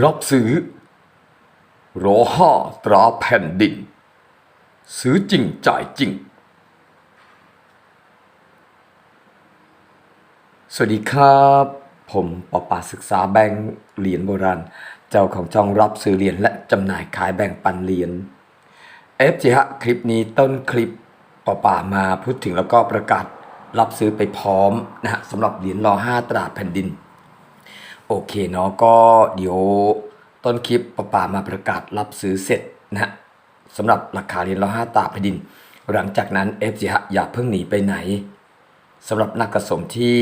รับซื้อรอห้าตราแผ่นดิน ซื้อจริงจ่ายจริง สวัสดีครับ ผมปปาศึกษาแบงค์เหรียญโบราณ เจ้าของช่องรับซื้อเหรียญและจำหน่ายขายแบ่งปันเหรียญเอฟจีฮะคลิปนี้ต้นคลิปปปามาพูดถึงแล้วก็ประกาศรับซื้อไปพร้อมนะฮะสำหรับเหรียญรอห้าตราแผ่นดิน โอเคเนาะก็เดี๋ยวต้นคลิปประป่ามาประกาศรับซื้อเสร็จนะสำหรับราคาเหรียญละห้าตาแผ่นดิน หลังจากนั้นเอฟซีฮะอย่าเพิ่งหนีไปไหนสำหรับนักกระสมที่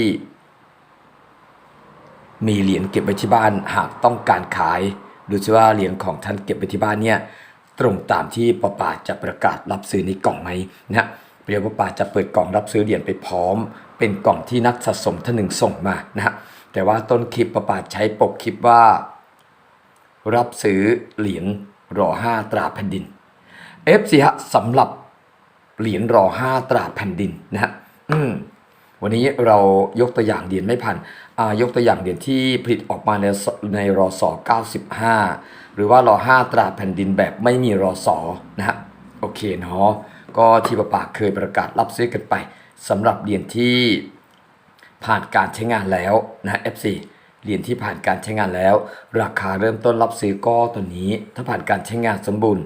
มีเหรียญเก็บไว้ที่บ้านหากต้องการขายดูซิว่าเหรียญของท่านเก็บไว้ที่บ้านเนี่ยตรงตามที่ปป่าจะประกาศรับซื้อในกล่องไหมนะเดี๋ยวปป่าจะเปิดกล่องรับซื้อเหรียญไปพร้อม เป็นกล่องที่นักสะสมท่านหนึ่งส่งมานะฮะ แต่ว่าต้นคลิปปะปาใช้ปกคลิปว่า รับซื้อเหรียญรอห้าตราแผ่นดิน FC ฮะสำหรับเหรียญรอห้าตราแผ่นดินนะฮะอืมวันนี้เรายกตัวอย่างเหรียญไม่พันอ่ายกตัวอย่างเหรียญที่ผลิตออกมาในในรอสอ95 หรือว่ารอ5ตราแผ่นดินแบบไม่มีรอสอนะฮะโอเคเนาะก็ที่ประปาเคยประกาศรับซื้อกันไปสำหรับเหรียญที่ ผ่านการใช้งานแล้วนะ FC เหรียญที่ผ่านการใช้งานแล้ว ราคาเริ่มต้นรับซื้อก็ตัวนี้ ถ้าผ่านการใช้งานสมบูรณ์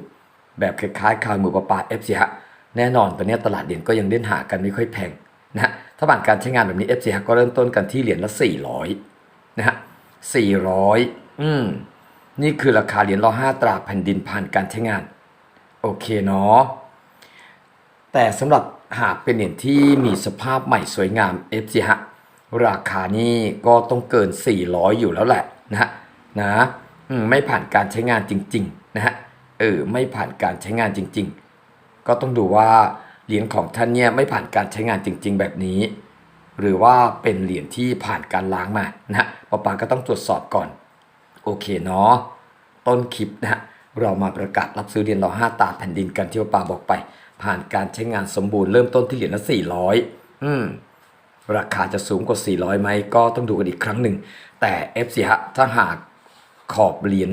แบบคล้ายๆคายมือประปา FC ฮะแน่นอนตอนนี้ตลาดเหรียญก็ยังเล่นหากันไม่ค่อยแพงนะถ้าผ่านการใช้งานแบบนี้ FC ก็เริ่มต้นกันที่เหรียญละ 400นะฮะ400 อืมนี่คือราคาเหรียญรอห้าตราแผ่นดินผ่านการใช้งาน โอเคเนาะแต่สำหรับหากเป็นเหรียญที่มีสภาพใหม่สวยงาม FC ฮะ ราคานี่ก็ต้องเกิน 400 อยู่แล้วแหละนะฮะนะไม่ผ่านการใช้งานจริงๆนะฮะเออไม่ผ่านการใช้งานจริง ๆ ก็ต้องดูว่าเหรียญของท่านเนี่ยไม่ผ่านการใช้งานจริง ๆ แบบนี้ หรือว่าเป็นเหรียญที่ผ่านการล้างมานะฮะปะปาก็ต้องตรวจสอบก่อน โอเคเนาะต้นคลิปนะฮะเรามาประกาศรับซื้อเหรียญรอห้าตาแผ่นดินกันที่ปะปาบอกไป ผ่านการใช้งานสมบูรณ์เริ่มต้นที่เหรียญละ400อืม ราคาจะสูงกว่า 400ไหมก็ต้องดูกันอีกครั้งหนึ่ง แต่ FC ฮะถ้าหากขอบเหรียญ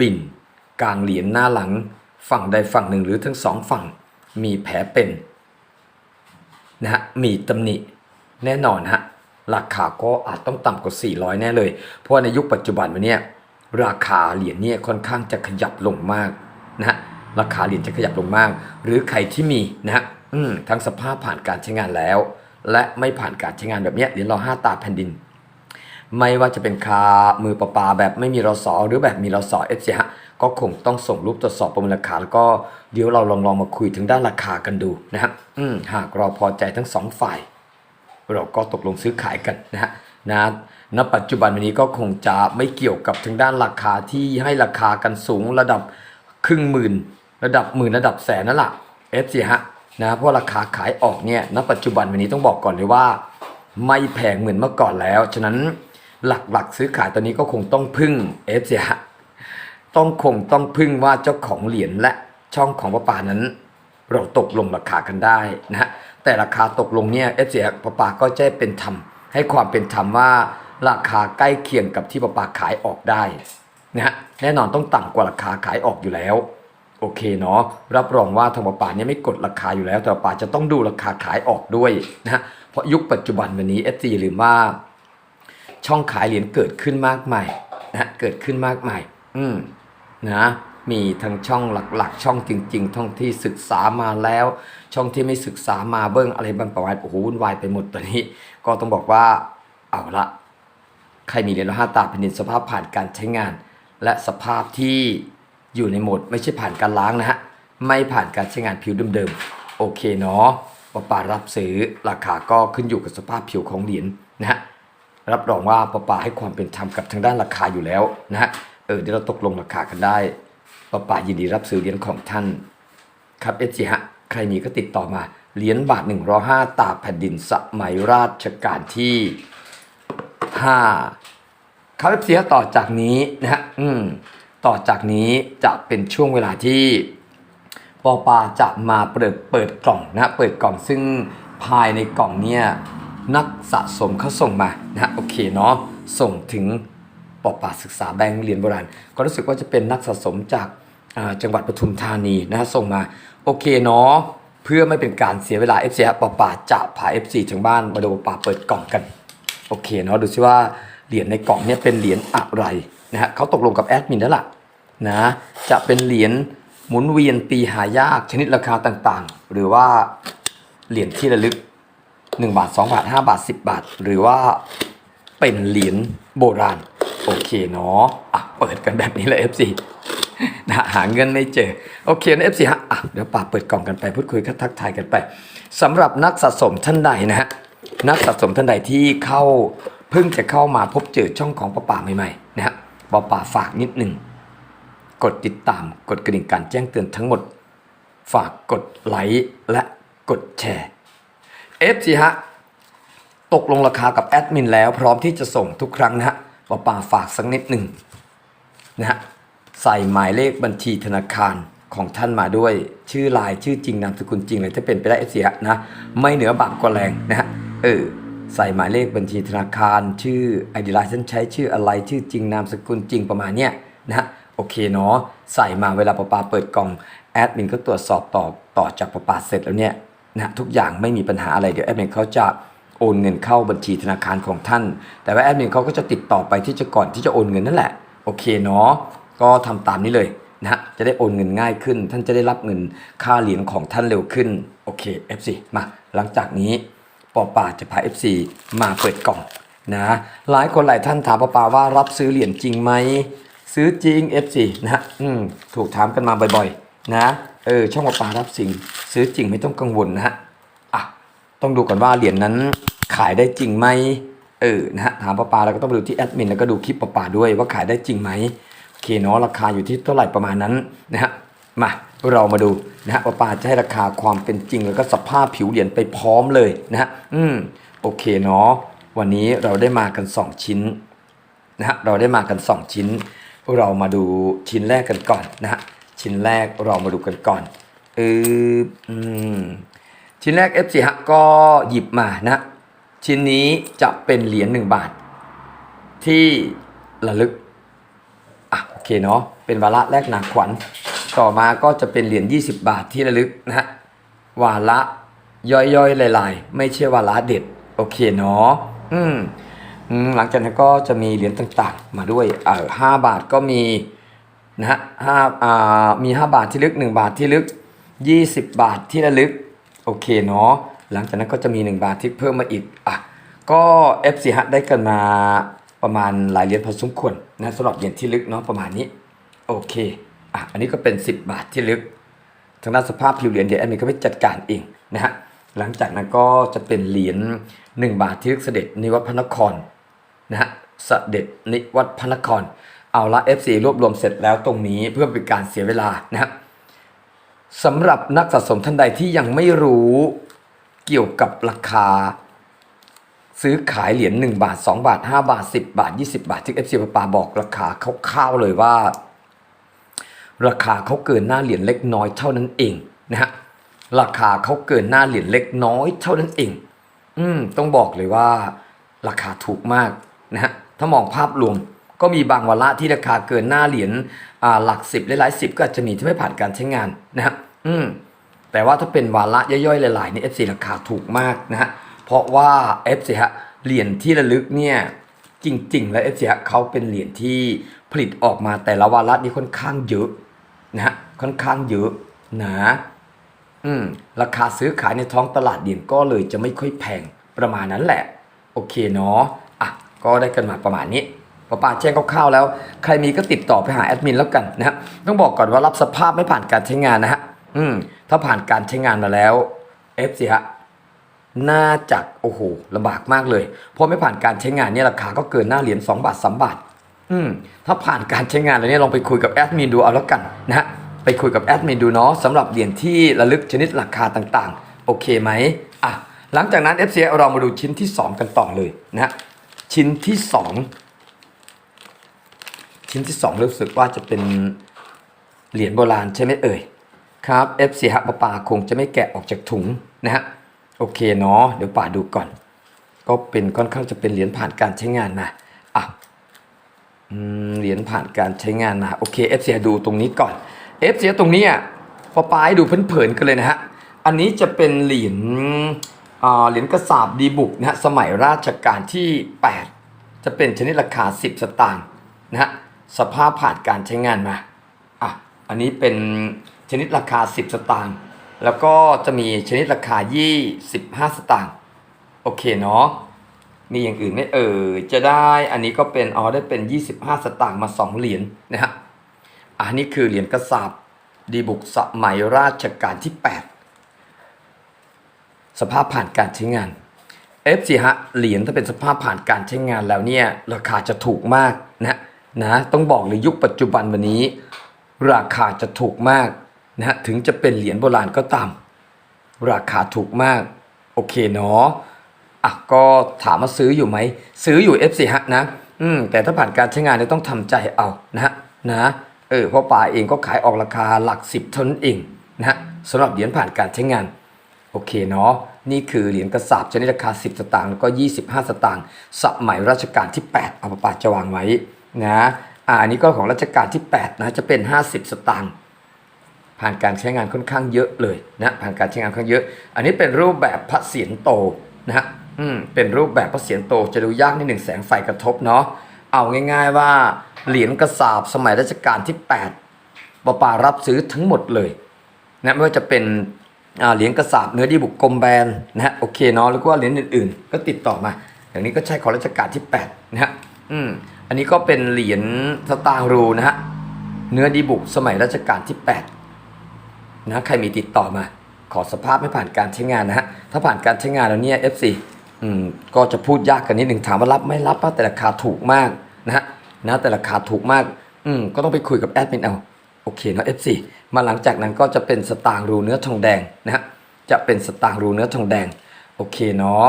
บิน กลางเหรียญหน้าหลัง ฝั่งใดฝั่งหนึ่งหรือทั้งสองฝั่งมีแผลเป็นนะฮะมีตำหนิแน่นอนฮะราคาก็อาจต้องต่ำกว่า 400 แน่เลย เพราะในยุคปัจจุบันวันนี้ราคาเหรียญเนี่ยค่อนข้างจะขยับลงมากนะฮะราคาเหรียญจะขยับลงมาก หรือใครที่มีนะฮะอืมทั้งสภาพผ่านการใช้งานแล้ว และไม่ผ่านการใช้งานแบบนี้เหรียญรอห้าตาแผ่นดิน ไม่ว่าจะเป็นคามือประปาแบบไม่มีรอสอหรือแบบมีรอสอเอฟซีฮะก็คงต้องส่งรูปตรวจสอบประเมินราคาแล้วก็เดี๋ยวเราลองลองมาคุยถึงด้านราคากันดูนะฮะอืมหากเราพอใจทั้งสองฝ่าย เราก็ตกลงซื้อขายกันนะฮะนะณปัจจุบันวันนี้ก็คงจะไม่เกี่ยวกับทางด้านราคาที่ให้ราคากันสูงระดับครึ่งหมื่น ระดับหมื่นระดับแสนนั่นแหละเอฟซีฮะ นะเพราะราคาขายออกเนี่ยณปัจจุบันวันนี้ต้องบอกก่อนเลยว่า ไม่แพงเหมือนเมื่อก่อนแล้ว ฉะนั้นหลักๆ ซื้อขายตอนนี้ก็คงต้องพึ่งเอฟซีฮะต้องคงต้องพึ่งว่าเจ้าของเหรียญและช่องของประปานั้น เราตกลงราคากันได้นะฮะแต่ราคาตกลงเนี่ยเอฟซีประปาก็จะเป็นธรรมให้ความเป็นธรรมว่าราคาใกล้เคียงกับที่ประปาขายออกได้นะฮะแน่นอนต้องต่ำกว่าราคาขายออกอยู่แล้ว โอเคเนาะรับรองว่าทางประปาเนี่ยไม่กดราคาอยู่แล้ว แต่ประปาจะต้องดูราคาขายออกด้วยนะเพราะยุคปัจจุบันวันนี้เอฟซีอย่าลืมว่า ช่องขายเหรียญเกิดขึ้นมากมายนะเกิดขึ้นมากมายอืมนะมีทั้งช่องหลักๆ ช่องจริง ๆ ท่องที่ศึกษามาแล้ว ช่องที่ไม่ศึกษามาเบิ้งอะไรบางประวัติโอ้โหวุ่นวายไปหมดตอนนี้ ก็ต้องบอกว่าเอาละใครมีเหรียญห้าตาแผ่นดินสภาพผ่านการใช้งาน และสภาพที่ อยู่ในโหมดไม่ใช่ผ่านการล้างนะฮะ ไม่ผ่านการใช้งานผิวเดิมๆ โอเคเนาะปะปารับซื้อราคาก็ขึ้นอยู่กับสภาพผิวของเหรียญนะฮะ รับรองว่าปะปาให้ความเป็นธรรมกับทางด้านราคาอยู่แล้วนะฮะ เออเดี๋ยวเราตกลงราคากันได้ปะปายินดีรับซื้อเหรียญของท่าน ครับเอจีฮะ ใครมีก็ติดต่อมาเหรียญบาทหนึ่งรอห้าตาแผ่นดินสมัยราชการที่ห้าครับเอฟซีต่อจากนี้นะฮะ อืม ต่อจากนี้จะเป็นช่วงเวลาที่ปอปาจะมาเปิดเปิดกล่องนะเปิดกล่องซึ่งภายในกล่องเนี่ยนักสะสมเขาส่งมานะโอเคเนาะส่งถึงปอปาศึกษาแบงค์เหรียญโบราณก็รู้สึกว่าจะเป็นนักสะสมจากจังหวัดปทุมธานีนะส่งมาโอเคเนาะเพื่อไม่เป็นการเสียเวลา FC ฮะปอปาจะพา FC ถึงบ้านมาดูปอปาเปิดกล่องกันโอเคเนาะดูซิว่าเหรียญในกล่องเนี่ยเป็นเหรียญอะไร นะฮะเขาตกลงกับแอดมินแล้วล่ะนะจะเป็นเหรียญหมุนเวียนปีหายากชนิดราคาต่างๆ หรือว่าเหรียญที่ระลึก 1 บาท 2 บาท 5 บาท 10 บาท หรือว่าเป็นเหรียญโบราณ โอเคเนาะอะเปิดกันแบบนี้เลย FC นะหาเงินไม่เจอ โอเคนะ FC ฮะอะเดี๋ยวป่าเปิดกล่องกันไปพูดคุยกันทักทายกันไปสำหรับนักสะสมท่านใดนะฮะนักสะสมท่านใดที่เข้าเพิ่งจะเข้ามาพบเจอช่องของป้าป่าใหม่ๆนะฮะ ป้าป่าฝากนิดหนึ่ง กดติดตามกดกระดิ่งการแจ้งเตือนทั้งหมด ฝากกดไลค์และกดแชร์ FC ฮะ ตกลงราคากับแอดมินแล้วพร้อมที่จะส่งทุกครั้งนะฮะป้าป่าฝากสักนิดหนึ่งนะฮะใส่หมายเลขบัญชีธนาคารของท่านมาด้วยชื่อลายชื่อจริงนามสกุลจริงเลยถ้าเป็นไปได้เสียนะ ไม่เหนือบากกว่าแรงนะฮะเออ ใส่หมายเลขบัญชีธนาคาร ชื่อไอดีไลน์ฉันใช้ชื่ออะไรชื่อจริงนามสกุลจริงประมาณเนี้ยนะโอเคเนาะใส่มาเวลาป้าปาเปิดกล่องแอดมินก็ตรวจสอบต่อต่อจากป้าปาเสร็จแล้วเนี่ยนะทุกอย่างไม่มีปัญหาอะไรเดี๋ยวแอดมินเขาจะโอนเงินเข้าบัญชีธนาคารของท่าน แต่ว่าแอดมินเขาก็จะติดต่อไปที่จะก่อนที่จะโอนเงินนั่นแหละโอเคเนาะก็ทำตามนี้เลยนะฮะจะได้โอนเงินง่ายขึ้น ท่านจะได้รับเงินค่าเหรียญของท่านเร็วขึ้นโอเค FC มาหลังจากนี้ ปอป่าจะพา FC มาเปิดกล่องนะหลายคนหลายท่านถามปอป่าว่ารับซื้อเหรียญจริงไหมซื้อจริง FC นะฮะอืมถูกถามกันมาบ่อยๆนะเออช่องปอป่ารับสิ่งซื้อจริงไม่ต้องกังวลนะฮะอะต้องดูก่อนว่าเหรียญนั้นขายได้จริงไหมเออนะฮะถามป้าปาแล้วก็ต้องไปดูที่แอดมินแล้วก็ดูคลิปป้าปาด้วยว่าขายได้จริงไหมโอเคเนาะราคาอยู่ที่เท่าไหร่ประมาณนั้นนะฮะมา เรามาดูนะฮะป้าปาจะให้ราคาความเป็นจริง แล้วก็สภาพผิวเหรียญไปพร้อมเลยนะฮะอืมโอเคเนาะวันนี้เราได้มากัน 2 ชิ้นนะฮะเราได้มากัน 2 ชิ้น เรามาดูชิ้นแรกกันก่อนนะฮะชิ้นแรกเรามาดูกันก่อนเอออืมชิ้นแรก F4 ฮะก็หยิบมานะชิ้นนี้จะเป็นเหรียญ1บาท ที่ระลึกอะโอเคเนาะเป็นวาระแรกนาขวัญ ต่อมาก็จะเป็นเหรียญ20 บาทที่ระลึกนะฮะวาระย่อยๆลายๆ ไม่ใช่วาระเด็ด โอเคเนาะอืมอืมหลังจากนั้นก็จะมีเหรียญต่างๆ มาด้วยเออห้าบาทก็มีนะฮะห้าอ่ามี 5 บาทที่ลึก 1 บาทที่ลึก 20 บาทที่ระลึก โอเคเนาะหลังจากนั้นก็จะมี 1 บาทที่เพิ่มมาอีกอะก็ F4 ฮะได้กันมาประมาณหลายเหรียญพอสมควรนะสำหรับเหรียญที่ลึกเนาะประมาณนี้ โอเค อะอันนี้ก็เป็น 10 บาทที่ลึก ทางด้านสภาพผิวเหรียญเดี๋ยวแอดมินก็ไปจัดการเองนะฮะหลังจากนั้นก็จะเป็นเหรียญ1บาทที่ลึกเสด็จนิวัฒพระนครนะฮะเสด็จนิวัฒพระนคร เอาละ F4 รวบรวมเสร็จแล้วตรงนี้เพื่อเป็นการเสียเวลานะฮะสำหรับนักสะสมท่านใดที่ยังไม่รู้เกี่ยวกับราคา ซื้อขายเหรียญ1บาท 2 บาท 5 บาท 10 บาท 20 บาทที่เอฟซีปาบอกราคาคร่าวๆเลยว่า ราคาเขาเกินหน้าเหรียญเล็กน้อยเท่านั้นเองนะฮะราคาเขาเกินหน้าเหรียญเล็กน้อยเท่านั้นเอง อืมต้องบอกเลยว่า ราคาถูกมากนะฮะถ้ามองภาพรวมก็มีบางวาระที่ราคาเกินหน้าเหรียญอ่าหลักสิบหลายสิบก็อาจจะมีที่ไม่ผ่านการใช้งานนะฮะอืมแต่ว่าถ้าเป็นวาระย่อยๆ หลายๆนี่ FC ราคาถูกมากนะฮะเพราะว่า FC ฮะเหรียญที่ระลึกเนี่ยจริง ๆ แล้ว FC ฮะเขาเป็นเหรียญที่ผลิตออกมาแต่ละวาระนี่ค่อนข้างเยอะ นะฮะค่อนข้างเยอะนะอืมราคาซื้อขายในท้องตลาดเหรียญก็เลยจะไม่ค่อยแพงประมาณนั้นแหละ โอเคเนาะอะก็ได้กันมาประมาณนี้พอป่าแจ้งคร่าวๆแล้ว ใครมีก็ติดต่อไปหาแอดมินแล้วกันนะฮะต้องบอกก่อนว่ารับสภาพไม่ผ่านการใช้งานนะฮะอืมถ้าผ่านการใช้งานมาแล้วเอฟซีฮะน่าจะโอ้โหลำบากมากเลย เพราะไม่ผ่านการใช้งานเนี่ยราคาก็เกินหน้าเหรียญ2บาท3บาท อืมถ้าผ่านการใช้งานแล้วเนี่ยลองไปคุยกับแอดมินดูเอาแล้วกันนะฮะไปคุยกับแอดมินดูเนาะสำหรับเหรียญที่ระลึกชนิดราคาต่างๆ โอเคไหมอะหลังจากนั้น f c เรามาดูชิ้นที่ 2 กันต่อเลยนะฮะชิ้นที่ 2 ชิ้นที่ 2 รู้สึกว่าจะเป็นเหรียญโบราณใช่ไหมเอ่ยครับ FC ฮะปะปาคงจะไม่แกะออกจากถุงนะฮะโอเคเนาะเดี๋ยวป่าดูก่อน ก็เป็นค่อนข้างจะเป็นเหรียญผ่านการใช้งานนะอะ เหรียญผ่านการใช้งานมาโอเค f อฟเดูตรงนี้ก่อน f อฟเตรงนี้อะพอปลายดูเผินๆกันเลยนะฮะอันนี้จะเป็นเหรียญอเหรียญกระสาบดีบุกนะฮะสมัยราชการที่ 8 จะเป็นชนิดราคา 10 สตางค์นะฮะสภาพผ่านการใช้งานมาอะอันนี้เป็นชนิดราคา 10 สตางค์แล้วก็จะมีชนิดราคา 25 สตางค์โอเคเนาะ มีอย่างอื่นไหมเออจะได้อันนี้ก็เป็นอ๋อได้เป็น 25 สตางค์มา 2 เหรียญนะฮะอันนี้คือเหรียญกระสาบดีบุกสมัยราชการที่ 8 สภาพผ่านการใช้งาน f 4 ฮะเหรียญถ้าเป็นสภาพผ่านการใช้งานแล้วเนี่ยราคาจะถูกมากนะนะต้องบอกเลยยุคปัจจุบันวันนี้ ราคาจะถูกมากนะถึงจะเป็นเหรียญโบราณก็ตาม ราคาถูกมาก โอเคเนาะ อะก็ถามว่าซื้ออยู่ไหม ซื้ออยู่ F4 ฮะนะ อืม แต่ถ้าผ่านการใช้งานเนี่ยต้องทำใจเอานะฮะนะเออเพราะป่าเองก็ขายออกราคาหลักสิบเท่านั้นเองนะฮะสำหรับเหรียญผ่านการใช้งาน โอเคเนาะนี่คือเหรียญกระสาบชนิดราคา 10 สตางค์แล้วก็ 25 สตางค์สมัยรัชกาลที่ 8 เอาปาจะวางไว้นะอ่าอันนี้ก็ของรัชกาลที่ 8 นะจะเป็น 50 สตางค์ผ่านการใช้งานค่อนข้างเยอะเลยนะผ่านการใช้งานค่อนข้างเยอะ อันนี้เป็นรูปแบบพระเศียรโตนะฮะ อืมเป็นรูปแบบพระเศียรโตจะดูยากนิดหนึ่งแสงไฟกระทบเนาะเอาง่าย ๆว่าเหรียญกระสาบสมัยรัชกาลที่8ปะปารับซื้อทั้งหมดเลยนะไม่ว่าจะเป็นเหรียญกระสาบเนื้อดีบุกกลมแบนนะฮะโอเคเนาะแล้วก็เหรียญอื่นๆ ก็ติดต่อมาอย่างนี้ก็ใช่ของรัชกาลที่8นะฮะอืมอันนี้ก็เป็นเหรียญสตางรูนะฮะเนื้อดีบุกสมัยรัชกาลที่8นะใครมีติดต่อมา ขอสภาพไม่ผ่านการใช้งานนะฮะถ้าผ่านการใช้งานแล้วเนี่ย FC อืมก็จะพูดยากกันนิดหนึ่งถามว่ารับไม่รับป่ะแต่ราคาถูกมากนะฮะนะแต่ราคาถูกมากอืมก็ต้องไปคุยกับแอดมินเอาโอเคเนาะ FC มาหลังจากนั้นก็จะเป็นสตางค์รูเนื้อทองแดงนะฮะจะเป็นสตางค์รูเนื้อทองแดงโอเคเนาะ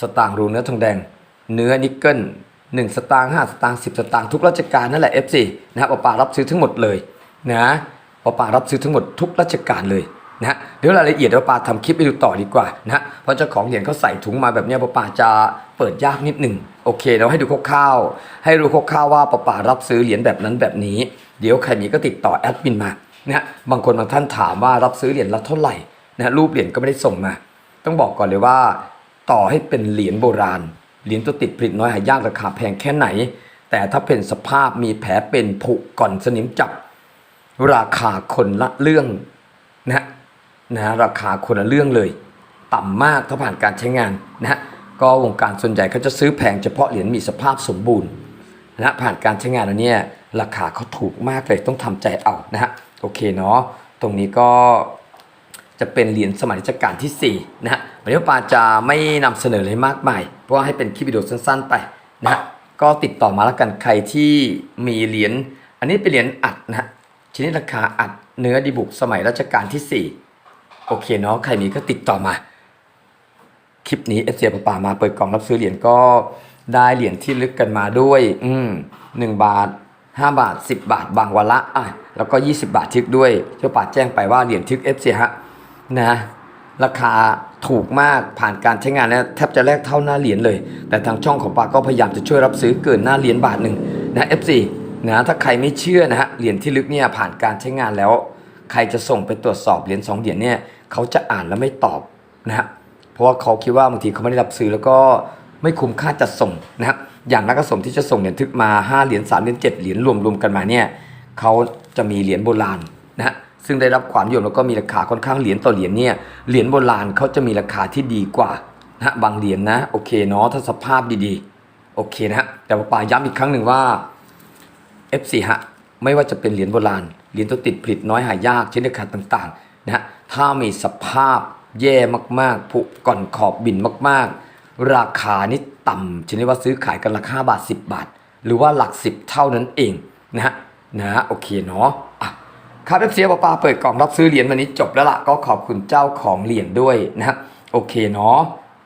สตางค์รูเนื้อทองแดง เนื้อนิกเกิลหนึ่งสตางค์ห้าสตางค์สิบสตางค์ทุกราชการนั่นแหละ FC นะฮะปาปารับซื้อทั้งหมดเลยนะปาปารับซื้อทั้งหมดทุกราชการเลย นะฮะเดี๋ยวรายละเอียดเดี๋ยวปาทำคลิปไปดูต่อดีกว่านะฮะเพราะเจ้าของเหรียญเขาใส่ถุงมาแบบนี้ปาปาจะเปิดยากนิดหนึ่งโอเคเราให้ดูคร่าวๆให้รู้คร่าวๆว่าปาปารับซื้อเหรียญแบบนั้นแบบนี้ เดี๋ยวใครมีก็ติดต่อแอดมินมานะบางคนบางท่านถามว่ารับซื้อเหรียญละเท่าไหร่นะรูปเหรียญก็ไม่ได้ส่งมา ต้องบอกก่อนเลยว่า ต่อให้เป็นเหรียญโบราณเหรียญตัวติดผลิตน้อยหายากราคาแพงแค่ไหน แต่ถ้าเป็นสภาพมีแผลเป็นผุก่อนสนิมจับ ราคาคนละเรื่องนะ นะราคาคนละเรื่องเลย ต่ำมากถ้าผ่านการใช้งานนะฮะก็วงการส่วนใหญ่เขาจะซื้อแพงเฉพาะเหรียญมีสภาพสมบูรณ์นะผ่านการใช้งานแล้วเนี่ยราคาเขาถูกมากเลยต้องทำใจเอานะฮะโอเคเนาะตรงนี้ก็จะเป็นเหรียญสมัยรัชกาลที่4นะฮะวันนี้ปาจะไม่นำเสนอเลยมากมาย เพราะว่าให้เป็นคลิปวิดีโอสั้นๆไปนะฮะก็ติดต่อมาแล้วกันใครที่มีเหรียญอันนี้เป็นเหรียญอัดนะฮะชนิดราคาอัดเนื้อดีบุกสมัยรัชกาลที่4 โอเคเนาะใครมีก็ติดต่อมา คลิปนี้เอเซียป่ามาเปิดกล่องรับซื้อเหรียญก็ได้เหรียญที่ลึกกันมาด้วย อืมหนึ่งบาท5บาท10บบาทบางวันละอะแล้วก็20บาททึกด้วยเจ้าป่าแจ้งไปว่าเหรียญทึกเอฟซีฮะนะราคาถูกมากผ่านการใช้งานแล้วแทบจะแลกเท่าหน้าเหรียญเลย แต่ทางช่องของป่าก็พยายามจะช่วยรับซื้อเกินหน้าเหรียญบาทหนึ่งนะ FC นะถ้าใครไม่เชื่อนะฮะเหรียญที่ลึกเนี่ยผ่านการใช้งานแล้ว ใครจะส่งไปตรวจสอบเหรียญสองเหรียญเนี่ย เขาจะอ่านแล้วไม่ตอบนะฮะเพราะว่าเขาคิดว่าบางทีเขาไม่ได้รับซื้อแล้วก็ไม่คุ้มค่าจัดส่งนะครับอย่างนักสมที่จะส่งเหรียญทึกมา 5 เหรียญ3เหรียญ7เหรียญรวมๆกันมาเนี่ยเขาจะมีเหรียญโบราณนะฮะซึ่งได้รับความนิยมแล้วก็มีราคาค่อนข้างเหรียญต่อเหรียญเนี่ยเหรียญโบราณเขาจะมีราคาที่ดีกว่านะฮะบางเหรียญนะโอเคเนาะถ้าสภาพดีๆโอเคนะฮะแต่ว่าป่าย้ำอีกครั้งหนึ่งว่า F4 ฮะไม่ว่าจะเป็นเหรียญโบราณเหรียญตัวติดผลิตน้อยหายากชนิดราคาต่างๆนะฮะ ถ้ามีสภาพแย่มากๆผุก่อนขอบบินมากๆ ราคานี่ต่ำชนิดว่าซื้อขายกันราคาบาท 10 บาท หรือว่าหลัก 10 เท่านั้นเองนะฮะนะฮะโอเคเนาะอะครับ F4 ปาปาเปิดกล่องรับซื้อเหรียญวันนี้จบแล้วล่ะก็ขอบคุณเจ้าของเหรียญด้วยนะฮะโอเคเนาะ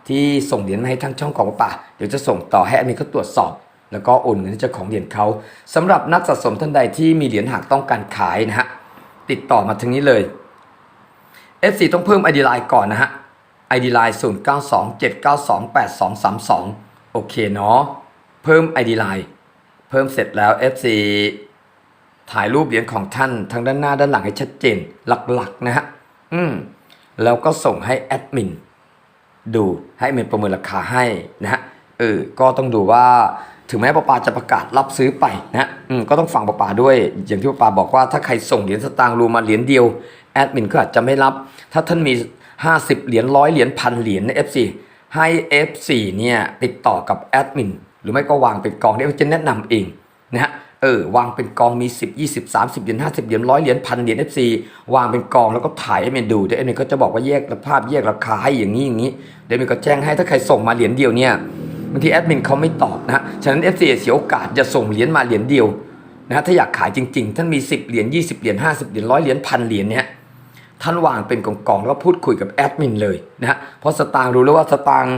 ที่ส่งเหรียญมาให้ทั้งช่องของปาปาเดี๋ยวจะส่งต่อให้อันนี้เขาตรวจสอบ แล้วก็โอนเงินให้เจ้าของเหรียญเขาสำหรับนักสะสมท่านใดที่มีเหรียญหากต้องการขายนะฮะติดต่อมาทางนี้เลย F4 ต้องเพิ่ม ID Line ก่อนนะฮะ ID Line 0 9 2 7 9 2 8 2 3 2 โอเคเนาะ เพิ่ม ID Line เพิ่มเสร็จแล้ว FC ถ่ายรูปเหรียญของท่านทั้งด้านหน้าด้านหลังให้ชัดเจนหลักๆนะฮะ อืม แล้วก็ส่งให้แอดมินดูให้เมนประเมินราคาให้นะฮะ เออ ก็ต้องดูว่าถึงแม้ปปาจะประกาศรับซื้อไปนะฮะอืม ก็ต้องฟังปปาด้วย อย่างที่ปปาบอกว่าถ้าใครส่งเหรียญสตางค์รูมาเหรียญเดียว แอดมินก็อาจจะไม่รับ ถ้าท่านมี 50 เหรียญร้อยเหรียญพันเหรียญใน F4 ให้ F4 เนี่ยติดต่อกับแอดมินหรือไม่ก็วางเป็นกองเดี๋ยวจะแนะนำเองนะฮะเออวางเป็นกองมี 10 20 30 เหรียญ50 เหรียญร้อยเหรียญพันเหรียญ FC วางเป็นกองแล้วก็ถ่ายให้เมนดูเดี๋ยวเอ็มก็จะบอกว่าแยกภาพแยกราคาให้อย่างนี้อย่างนี้เดี๋ยวเมนก็แจ้งให้ถ้าใครส่งมาเหรียญเดียวเนี่ยบางทีแอดมินเขาไม่ตอบนะฮะฉะนั้น FC เสียโอกาสจะส่งเหรียญมาเหรียญเดียวนะฮะถ้าอยากขายจริงๆ ท่านมี 10 เหรียญ20 เหรียญ50 เหรียญร้อยเหรียญพันเหรียญเนี่ย ท่านวางเป็นกองๆแล้วก็พูดคุยกับแอดมินเลยนะฮะเพราะสตางค์รู้แล้วว่าสตางค์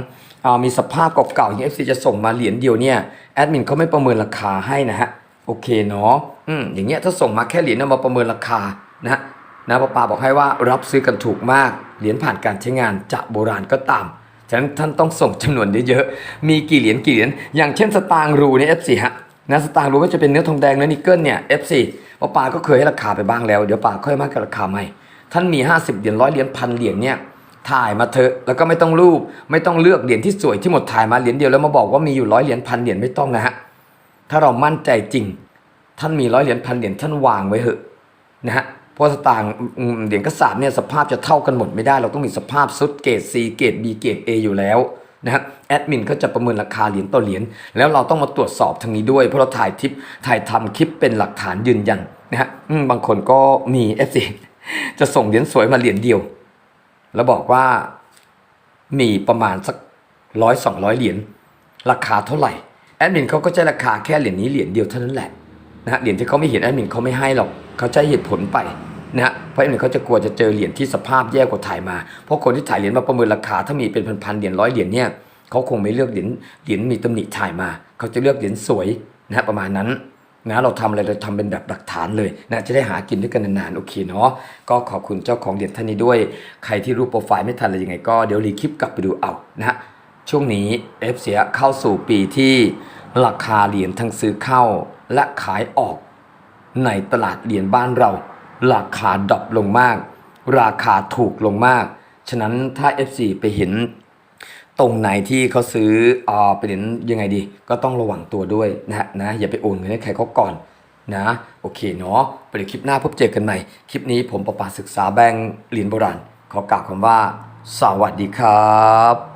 มีสภาพเก่าๆอย่าง FC จะส่งมาเหรียญเดียวเนี่ยแอดมินเขาไม่ประเมินราคาให้นะฮะโอเคเนาะอืมอย่างเงี้ยถ้าส่งมาแค่เหรียญเอามาประเมินราคานะนะป้าปาบอกให้ว่ารับซื้อกันถูกมากเหรียญผ่านการใช้งานจะโบราณก็ตามฉะนั้นท่านต้องส่งจำนวนเยอะๆมีกี่เหรียญกี่เหรียญอย่างเช่นสตางค์รูเนี่ย F4 ฮะนะสตางค์รูก็จะเป็นเนื้อทองแดงเนื้อนิกเกิลเนี่ย F4 ป้าปาก็เคยให้ราคาไปบ้างแล้วเดี๋ยวป้าค่อยมากับราคาใหม่ ท่านมี 50 เหรียญร้อยเหรียญพันเหรียญเนี่ยถ่ายมาเถอะแล้วก็ไม่ต้องรูป ไม่ต้องเลือกเหรียญที่สวยที่หมดถ่ายมาเหรียญเดียวแล้วมาบอกว่ามีอยู่ร้อยเหรียญพันเหรียญไม่ต้องนะฮะถ้าเรามั่นใจจริง ท่านมีร้อยเหรียญพันเหรียญท่านวางไว้เหอะนะฮะเพราะสตางค์เหรียญกระสาบเนี่ยสภาพจะเท่ากันหมดไม่ได้ เราต้องมีสภาพซุดเกรด C เกรด B เกรด A อยู่แล้วนะฮะแอดมินก็จะประเมินราคาเหรียญต่อเหรียญแล้วเราต้องมาตรวจสอบทางนี้ด้วย เพราะเราถ่ายทิปถ่ายทำคลิปเป็นหลักฐานยืนยันนะฮะบางคนก็มี f อ จะส่งเหรียญสวยมาเหรียญเดียว แล้วบอกว่ามีประมาณสักร้อยสองร้อยเหรียญราคาเท่าไหร่แอดมินเขาก็จะราคาแค่เหรียญนี้เหรียญเดียวเท่านั้นแหละนะฮะเหรียญที่เขาไม่เห็นแอดมินเขาไม่ให้หรอกเขาใช้เหตุผลไปนะฮะเพราะแอดมินเขาจะกลัวจะเจอเหรียญที่สภาพแย่กว่าถ่ายมาเพราะคนที่ถ่ายเหรียญมาประเมินราคาถ้ามีเป็นพันๆเหรียญร้อยเหรียญเนี่ยเขาคงไม่เลือกเหรียญเหรียญมีตำหนิถ่ายมา เขาจะเลือกเหรียญสวยนะฮะประมาณนั้น นะเราทำอะไรเราทำเป็นแบบหลักฐานเลยนะจะได้หากินด้วยกันนานๆโอเคเนาะก็ขอบคุณเจ้าของเหรียญท่านนี้ด้วย ใครที่รู้โปรไฟล์ไม่ทันอะไรยังไงก็เดี๋ยวรีคลิปกลับไปดูเอานะฮะช่วงนี้เอฟเสียเข้าสู่ปีที่ราคาเหรียญทั้งซื้อเข้าและขายออกในตลาดเหรียญบ้านเรา ราคาดรอปลงมาก ราคาถูกลงมาก ฉะนั้นถ้า FC ไปเห็น ตรงไหนที่เขาซื้ออ่าเป็นเหรียญยังไงดี ก็ต้องระวังตัวด้วยนะฮะนะอย่าไปโอนเงินให้ใครเขาก่อนนะโอเคเนาะไปเดี๋ยวคลิปหน้าพบเจอกันใหม่ คลิปนี้ผมประปาศึกษาแบงค์เหรียญโบราณขอกล่าวคำว่า สวัสดีครับ